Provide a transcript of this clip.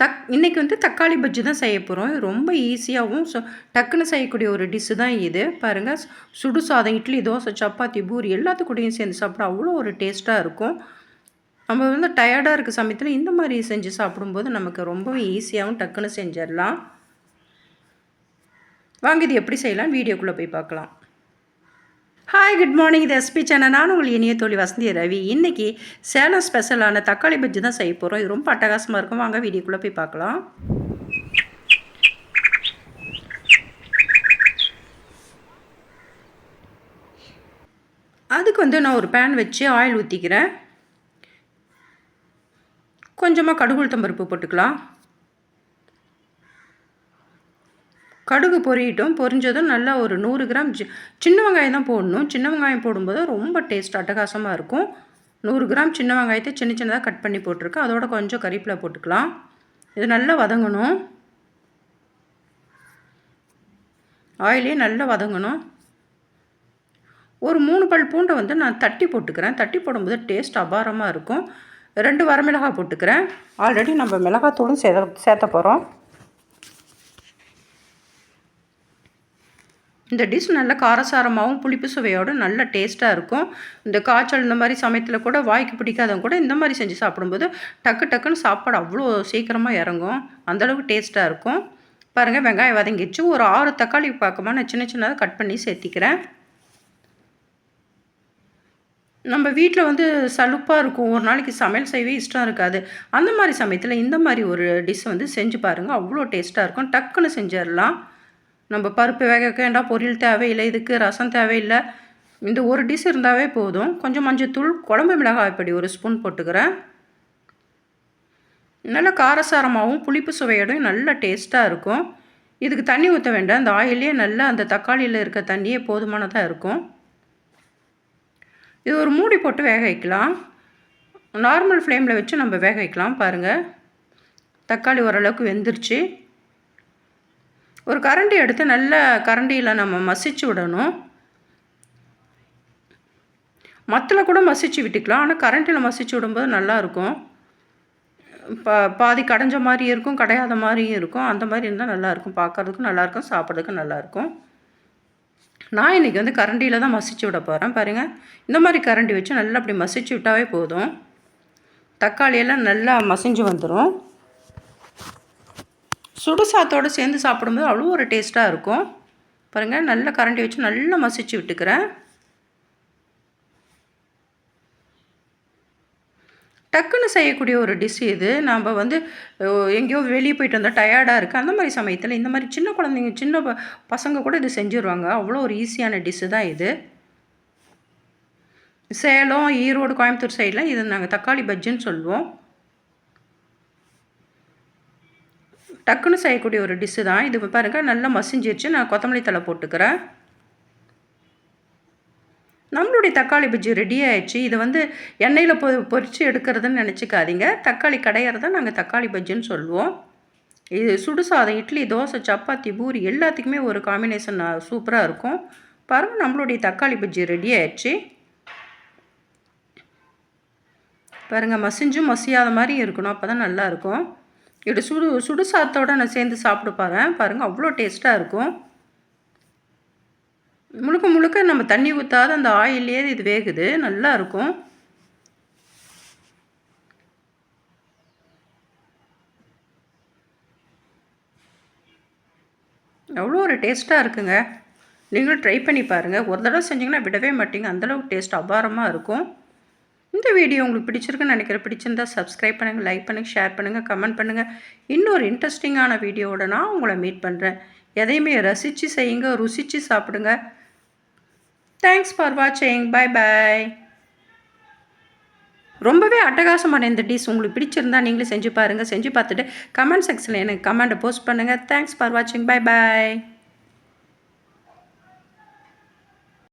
தக் இன்றைக்கி வந்து தக்காளி பஜ்ஜி தான் செய்ய போகிறோம் ரொம்ப ஈஸியாகவும் ஸோ டக்குன்னு செய்யக்கூடிய ஒரு டிஷ்ஷு தான் இது. பாருங்கள் சுடு சாதம் இட்லி தோசை சப்பாத்தி பூரி எல்லாத்துக்கூடையும் சேர்ந்து சாப்பிட அவ்வளோ ஒரு டேஸ்ட்டாக இருக்கும். நம்ம வந்து டயர்டாக இருக்க சமயத்தில் இந்த மாதிரி செஞ்சு சாப்பிடும்போது நமக்கு ரொம்பவே ஈஸியாகவும் டக்குன்னு செஞ்சிடலாம். வாங்க இது எப்படி செய்யலாம்? வீடியோக்குள்ளே போய் பார்க்கலாம். ஹாய் குட் மார்னிங் இது எஸ்பி சேனல் நான் உங்கள் இனிய தோழி வசந்தி ரவி. இன்றைக்கி சேலம் ஸ்பெஷலான தக்காளி பஜ்ஜி தான் செய்ய போகிறோம் இது ரொம்ப அட்டகாசமாக இருக்கும். வாங்க வீடியோக்குள்ளே போய் பார்க்கலாம். அதுக்கு வந்து நான் ஒரு பேன் வச்சு ஆயில் ஊற்றிக்கிறேன் கொஞ்சமாக கடுகுளுத்தம் பருப்பு போட்டுக்கலாம். கடுகு பொரியட்டும். பொரிஞ்சதும் நல்லா ஒரு நூறு கிராம் சி சின்ன வெங்காயம் தான் போடணும். சின்ன வெங்காயம் போடும்போது ரொம்ப டேஸ்ட் அட்டகாசமாக இருக்கும். நூறு கிராம் சின்ன வெங்காயத்தை சின்ன சின்னதாக கட் பண்ணி போட்டிருக்கேன். அதோட கொஞ்சம் கறிப்பில் போட்டுக்கலாம். இது நல்லா வதங்கணும். ஆயிலே நல்லா வதங்கணும். ஒரு மூணு பல் பூண்டை வந்து நான் தட்டி போட்டுக்கிறேன். தட்டி போடும்போது டேஸ்ட் அபாரமாக இருக்கும். ரெண்டு வரமிளகாய் போட்டுக்கிறேன். ஆல்ரெடி நம்ம மிளகாத்தூளும் சே சேர்த்த போகிறோம் இந்த டிஷ் நல்ல காரசாரமாகவும் புளிப்பு சுவையோடு நல்ல டேஸ்ட்டாக இருக்கும். இந்த காய்ச்சல் இந்த மாதிரி சமயத்தில் கூட வாய்க்கு பிடிக்காதவங்க கூட இந்த மாதிரி செஞ்சு சாப்பிடும்போது டக்கு டக்குன்னு சாப்பாடு அவ்வளோ சீக்கிரமாக இறங்கும். அந்தளவுக்கு டேஸ்ட்டாக இருக்கும். பாருங்கள் வெங்காயம் வதங்கிச்சு ஒரு ஆறு தக்காளி பார்க்கமா நான் சின்ன சின்னதாக கட் பண்ணி சேர்த்திக்கிறேன். நம்ம வீட்டில் வந்து சலுப்பாக இருக்கும். ஒரு நாளைக்கு சமையல் செய்யவே இஷ்டம் இருக்காது. அந்த மாதிரி சமயத்தில் இந்த மாதிரி ஒரு டிஷ் வந்து செஞ்சு பாருங்கள் அவ்வளோ டேஸ்ட்டாக இருக்கும். டக்குன்னு செஞ்சிடலாம். நம்ம பருப்பு வேக வைக்க வேண்டாம் பொரியல் தேவையில்லை இதுக்கு ரசம் தேவையில்லை. இந்த ஒரு டிஷ் இருந்தாவே போதும். கொஞ்சம் மஞ்சத்தூள் குழம்பு மிளகாய் பொடி ஒரு ஸ்பூன் போட்டுக்கிறேன். நல்ல காரசாரமாகவும் புளிப்பு சுவையோடையும் நல்ல டேஸ்ட்டாக இருக்கும். இதுக்கு தண்ணி ஊற்ற வேண்டாம். அந்த ஆயிலே நல்லா அந்த தக்காளியில் இருக்க தண்ணியே போதுமானதாக இருக்கும். இது ஒரு மூடி போட்டு வேக வைக்கலாம். நார்மல் ஃப்ளேமில் வச்சு நம்ம வேக வைக்கலாம் பாருங்கள் தக்காளி ஓரளவுக்கு வெந்துருச்சு. ஒரு கரண்டி எடுத்து நல்ல கரண்டியில் நம்ம மசிச்சு விடணும். மத்தில் கூட மசிச்சு விட்டுக்கலாம். ஆனால் கரண்டியில் மசிச்சு விடும்போது நல்லாயிருக்கும் பா பாதி கடைஞ்ச மாதிரி இருக்கும் கடையாத மாதிரியும் இருக்கும். அந்த மாதிரி இருந்தால் நல்லாயிருக்கும் பார்க்குறதுக்கும் நல்லாயிருக்கும் சாப்பிட்றதுக்கும் நல்லாயிருக்கும் நான் இன்றைக்கி வந்து கரண்டியில் தான் மசிச்சு விட போகிறேன் பாருங்கள் இந்த மாதிரி கரண்டி வச்சு நல்லா அப்படி மசிச்சு விட்டாவே போதும். தக்காளியெல்லாம் நல்லா மசிஞ்சு வந்துடும் சுடு சாத்தோடு சேர்ந்து சாப்பிடும்போது அவ்வளோ ஒரு டேஸ்ட்டாக இருக்கும். பாருங்கள் நல்லா கரண்டி வச்சு நல்லா மசிச்சு விட்டுக்கிறேன். டக்குன்னு செய்யக்கூடிய ஒரு டிஷ் இது. நாம் வந்து எங்கேயோ வெளியே போயிட்டு வந்தால் டயர்டாக இருக்குது அந்த மாதிரி சமயத்தில் இந்த மாதிரி சின்ன குழந்தைங்க சின்ன பசங்க கூட இது செஞ்சுருவாங்க. அவ்வளோ ஒரு ஈஸியான டிஷ்ஷு தான் இது. சேலம் ஈரோடு கோயம்புத்தூர் சைடில் இது நாங்கள் தக்காளி பஜ்ஜின்னு சொல்லுவோம். டக்குன்னு செய்யக்கூடிய ஒரு டிஷ்ஷு தான். இது பாருங்கள் நல்லா மசிஞ்சிருச்சு. நான் கொத்தமல்லி தலை போட்டுக்கிறேன். நம்மளுடைய தக்காளி பஜ்ஜி ரெடி ஆயிடுச்சு. இது வந்து எண்ணெயில் பொ பொறிச்சு எடுக்கிறதுன்னு நினச்சிக்காதீங்க. தக்காளி கடையிறத நாங்கள் தக்காளி பஜ்ஜின்னு சொல்லுவோம். இது சுடு சாதம் இட்லி தோசை சப்பாத்தி பூரி எல்லாத்துக்குமே ஒரு காம்பினேஷன் சூப்பராக இருக்கும். பாருங்கள் நம்மளுடைய தக்காளி பஜ்ஜி ரெடி ஆயிடுச்சு. பாருங்கள் மசிஞ்சும் மசியாத மாதிரி இருக்கணும். அப்போ தான் நல்லாயிருக்கும் இப்படி சுடு சுடு சாத்தோடு நான் சேர்ந்து சாப்பிட்டு பாருங்கள் பாருங்கள் அவ்வளோ டேஸ்ட்டாக இருக்கும். முழுக்க முழுக்க நம்ம தண்ணி ஊற்றாத அந்த ஆயிலே இது வேகுது. நல்லா இருக்கும். அவ்வளோ ஒரு டேஸ்ட்டாக இருக்குங்க. நீங்களும் ட்ரை பண்ணி பாருங்கள் ஒரு தடவை செஞ்சிங்கன்னா விடவே மாட்டிங்க. அந்தளவுக்கு டேஸ்ட் அபாரமாக இருக்கும். இந்த வீடியோ உங்களுக்கு பிடிச்சிருக்குன்னு நினைக்கிறேன். பிடிச்சிருந்தா சப்ஸ்கிரைப் பண்ணுங்கள் லைக் பண்ணுங்கள் ஷேர் பண்ணுங்கள் கமெண்ட் பண்ணுங்கள் இன்னொரு இன்ட்ரெஸ்டிங்கான வீடியோவோட நான் உங்களை மீட் பண்ணுறேன் எதையுமே ரசித்து செய்யுங்க ருசித்து சாப்பிடுங்க. தேங்க்ஸ் ஃபார் வாட்சிங் பாய் பாய் ரொம்பவே அட்டகாசமான இந்த டிஷ் உங்களுக்கு பிடிச்சிருந்தா நீங்களே செஞ்சு பாருங்கள் செஞ்சு பார்த்துட்டு கமெண்ட் செக்ஷனில் எனக்கு கமெண்ட்டை போஸ்ட் பண்ணுங்கள் தேங்க்ஸ் ஃபார் வாட்சிங் பாய் பாய்